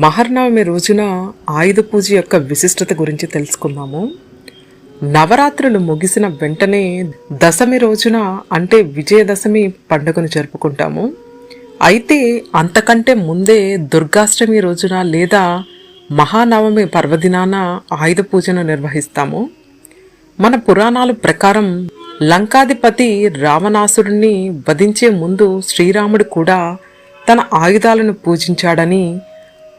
మహర్నవమి రోజున ఆయుధ పూజ యొక్క విశిష్టత గురించి తెలుసుకుందాము. నవరాత్రులు ముగిసిన వెంటనే దశమి రోజున అంటే విజయదశమి పండుగను జరుపుకుంటాము. అయితే అంతకంటే ముందే దుర్గాష్టమి రోజున లేదా మహానవమి పర్వదినాన ఆయుధ పూజను నిర్వహిస్తాము. మన పురాణాల ప్రకారం లంకాధిపతి రావణాసురుణ్ణి వధించే ముందు శ్రీరాముడు కూడా తన ఆయుధాలను పూజించాడని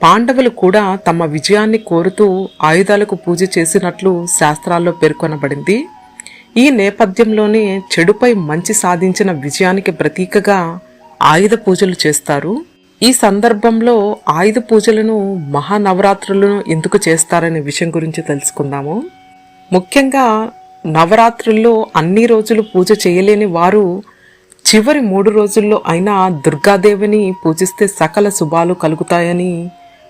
పాండవులు కూడా తమ విజయాన్ని కోరుతూ ఆయుధాలకు పూజ చేసినట్లు శాస్త్రాల్లో పేర్కొనబడింది. ఈ నేపథ్యంలోనే చెడుపై మంచి సాధించిన విజయానికి ప్రతీకగా ఆయుధ పూజలు చేస్తారు. ఈ సందర్భంలో ఆయుధ పూజలను మహానవరాత్రులను ఎందుకు చేస్తారనే విషయం గురించి తెలుసుకుందాము. ముఖ్యంగా నవరాత్రుల్లో అన్ని రోజులు పూజ చేయలేని వారు చివరి మూడు రోజుల్లో అయినా దుర్గాదేవిని పూజిస్తే సకల శుభాలు కలుగుతాయని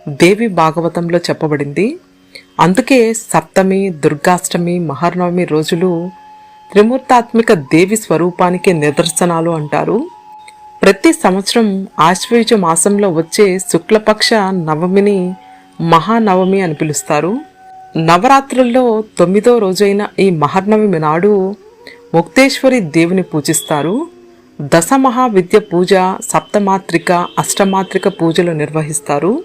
దేవి భాగవతంలో చెప్పబడింది. అందుకే సప్తమి దుర్గాష్టమి మహర్నవమి రోజులు త్రిమూర్తాత్మిక దేవి స్వరూపానికి నిదర్శనాలు అంటారు. ప్రతి సంవత్సరం ఆశ్వయుజ మాసంలో వచ్చే శుక్లపక్ష నవమిని మహానవమి అని పిలుస్తారు. నవరాత్రుల్లో తొమ్మిదో రోజైన ఈ మహర్నవమి నాడు ముక్తేశ్వరి దేవిని పూజిస్తారు. దశమహావిద్య పూజ సప్తమాత్రిక అష్టమాత్రిక పూజలు నిర్వహిస్తారు.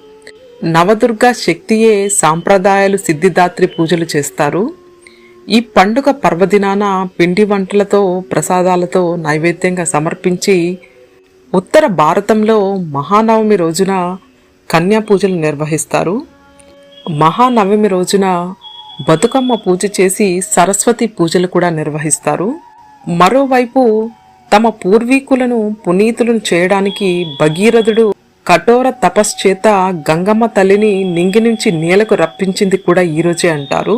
నవదుర్గ శక్తియే సాంప్రదాయాలు సిద్ధిదాత్రి పూజలు చేస్తారు. ఈ పండుగ పర్వదినాన పిండి వంటలతో ప్రసాదాలతో నైవేద్యంగా సమర్పించి ఉత్తర భారతంలో మహానవమి రోజున కన్యా పూజలు నిర్వహిస్తారు. మహానవమి రోజున బతుకమ్మ పూజ చేసి సరస్వతి పూజలు కూడా నిర్వహిస్తారు. మరోవైపు తమ పూర్వీకులను పునీతులను చేయడానికి భగీరథుడు కఠోర తపశ్చేత గంగమ్మ తల్లిని నింగి నుంచి నేలకు రప్పించింది కూడా ఈరోజే అంటారు.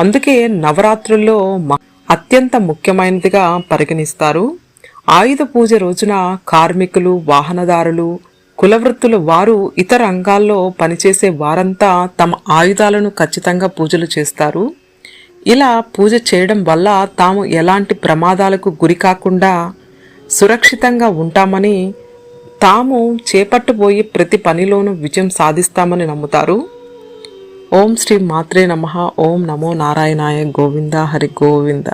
అందుకే నవరాత్రుల్లో అత్యంత ముఖ్యమైనదిగా పరిగణిస్తారు. ఆయుధ పూజ రోజున కార్మికులు వాహనదారులు కులవృత్తుల వారు ఇతర రంగాల్లో పనిచేసే వారంతా తమ ఆయుధాలను ఖచ్చితంగా పూజలు చేస్తారు. ఇలా పూజ చేయడం వల్ల తాము ఎలాంటి ప్రమాదాలకు గురి కాకుండా సురక్షితంగా ఉంటామని తాము చేపట్టబోయే ప్రతి పనిలోనూ విజయం సాధిస్తామని నమ్ముతారు. ఓం శ్రీ మాత్రే నమ. ఓం నమో నారాయణాయ గోవింద. హరి గోవింద.